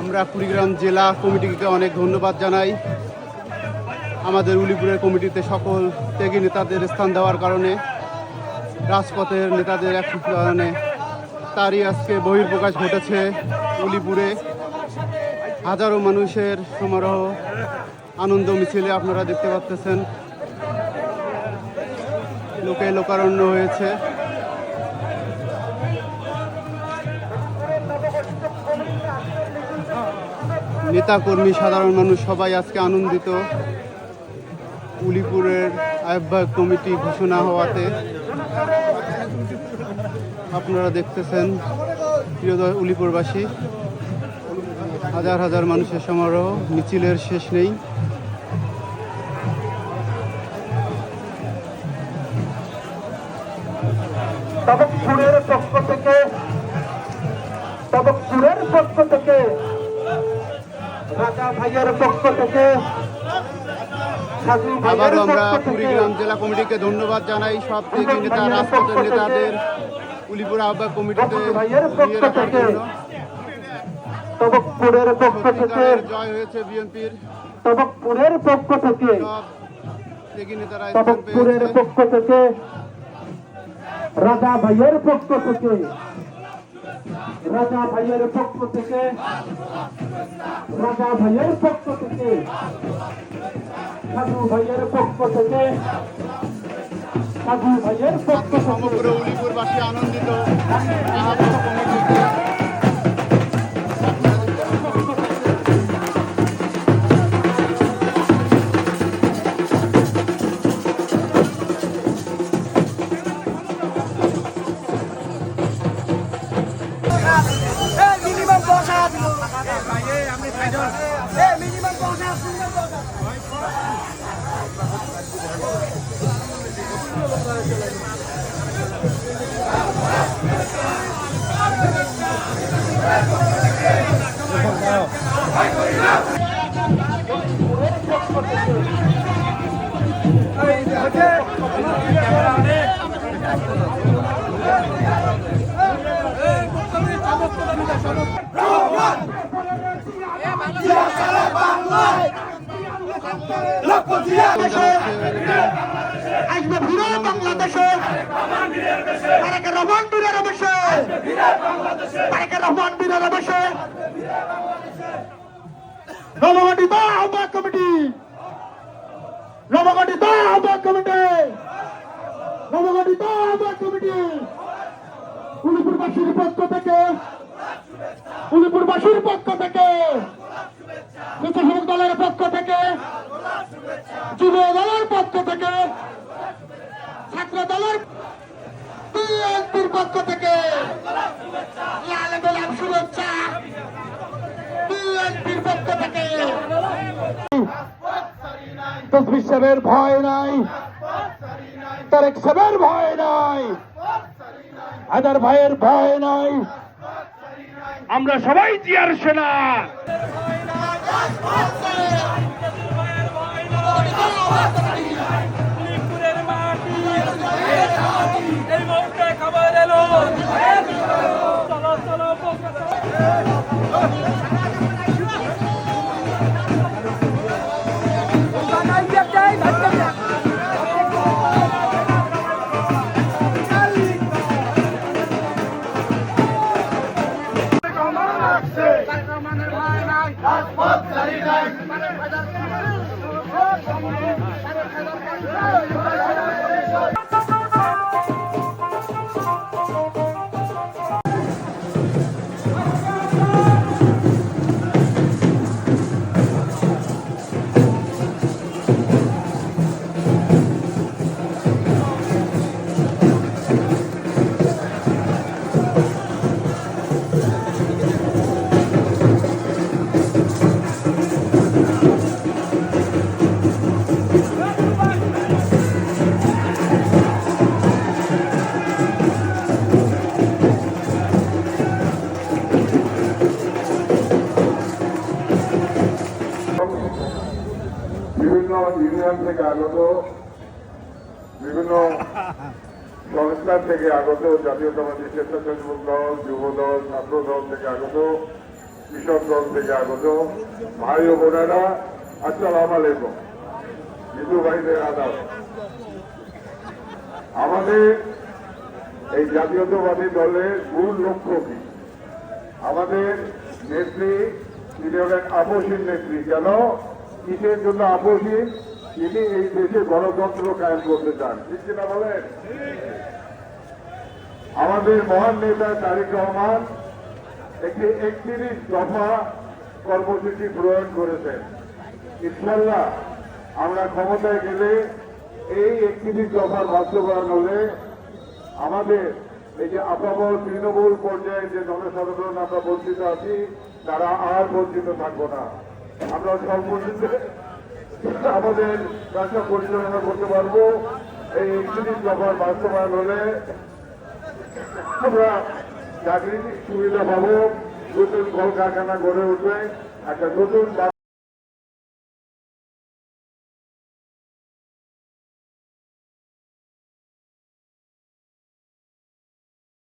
আমরা কুড়িগ্রাম জেলা কমিটিকে অনেক ধন্যবাদ জানাই। আমাদের উলিপুরের কমিটিতে সকল ত্যাগী নেতাদের স্থান দেওয়ার কারণে, রাজপথের নেতাদের এক কারণে তারই আজকে বহির্প্রকাশ ঘটেছে উলিপুরে। হাজারো মানুষের সমারোহ, আনন্দ মিছিলে আপনারা দেখতে পাচ্ছেন। লোকে লোকারণ্য হয়েছে। নেতাকর্মী, সাধারণ মানুষ সবাই আজকে আনন্দিত। উলিপুরের আহ্বায়ক কমিটি ঘোষণা হওয়াতে আপনারা দেখতেছেন প্রিয় উলিপুরবাসী। হাজার হাজার মানুষের সমারোহ, মিছিলের শেষ নেই। তবকপুরের পক্ষ থেকে তবকপুরের পক্ষ থেকে রাজা ভাইয়ের পক্ষ থেকে আবারও আমরা কুড়িগ্রাম জেলা কমিটিকে ধন্যবাদ জানাই। সব থেকে নেতা রাজপথের নেতাদের উলিপুর আহ্বায়ক কমিটিতে তবকপুরের পক্ষ থেকে জয় হয়েছে বিএনপির। তবকপুরের পক্ষ থেকে তবকপুরের পক্ষ থেকে রাজা ভাইয়ের পক্ষ থেকে রাজা ভাইয়ের পক্ষ থেকে রাজা ভাইয়ের পক্ষ থেকে সাধু ভাইয়ের পক্ষ থেকে সাধু ভাইয়ের পক্ষ সমগ্র উলিপুরবাসী আনন্দিত। মিনিমাম বাংলাদেশে তারেক রহমান বীরের বেশে তারেক রহমান বীরের বেশে নবগঠিত আহ্বায়ক কমিটি। নবগঠিত আহ্বায়ক কমিটি। নবগঠিত আহ্বায়ক পক্ষ থেকে উলিপুরবাসীর পক্ষ থেকে, স্বেচ্ছাসেবক দলের পক্ষ থেকে, যুব পক্ষ থেকে পক্ষ থেকে লাল গোলাপ শুভেচ্ছা বিএনপির পক্ষ থেকে। তসবির সাহেবের ভয় নাই তারেক সাহেবের ভয় নাই হাজার ভাইয়ের ভয় নাই। আমরা সবাই জিয়ার সেনা। মিরপুরের বিভিন্ন ইউনিয়ন থেকে আগত, বিভিন্ন সংস্থা থেকে আগত, জাতীয়তাবাদী স্বেচ্ছাসেবক দল যুব দল ছাত্র দল থেকে আগত, কৃষক দল থেকে আগত, ভাই ও বোনেরা, আসসালাম আলাইকুম। হিন্দু ভাইদের আদাব। আমাদের এই জাতীয়তাবাদী দলের মূল লক্ষ্য কি? আমাদের নেত্রী তিনি হলেন আপসীন নেত্রী, কেন? কিসের জন্য আপসীন তিনি এই দেশে গণতন্ত্র কায়েম করতে চান। ঠিক কিনা বলেন? আমাদের মহান নেতা তারেক রহমান একটি একত্রিশ দফা কর্মসূচি প্রয়োগ করেছেন। ইনশাল্লাহ আমরা ক্ষমতায় গেলে এই একত্রিশ দফার বাস্তবায়ন হলে আমাদের এই যে আপামর তৃণমূল পর্যায়ে যে জনসাধারণ আমরা বঞ্চিত আছি, তারা আর বঞ্চিত থাকব না। আমরা সর্বশেষে আমাদের ব্যবসা পরিচালনা করতে পারব। এই একত্রিশ দফার বাস্তবায়ন হলে আমরা চাকরির সুবিধা পাবো। নতুন কলকারখানা গড়ে উঠবে। একটা নতুন